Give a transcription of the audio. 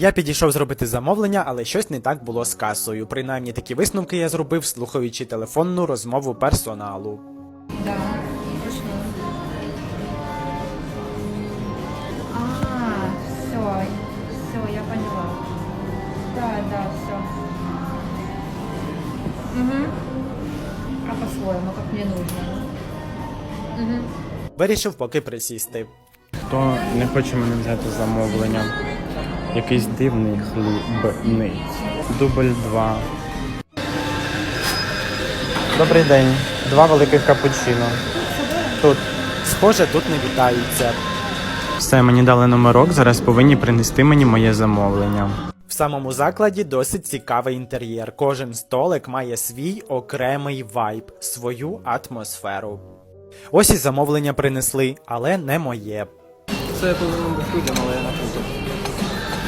Я підійшов зробити замовлення, але щось не так було з касою. Принаймні такі висновки я зробив, слухаючи телефонну розмову персоналу. Да. А, все, все, я поняла. Да, да, все. Угу. А по-своему, как мне нужно. Угу. Вирішив поки присісти. Хто не хоче мене взяти замовлення? Якийсь дивний хлібниць. Дубль 2. Добрий день. Два великих капучино. Тут. Схоже, тут не вітаються. Все, мені дали номерок, зараз повинні принести мені моє замовлення. В самому закладі досить цікавий інтер'єр. Кожен столик має свій окремий вайб, свою атмосферу. Ось і замовлення принесли, але не моє. Це я повинен напутав.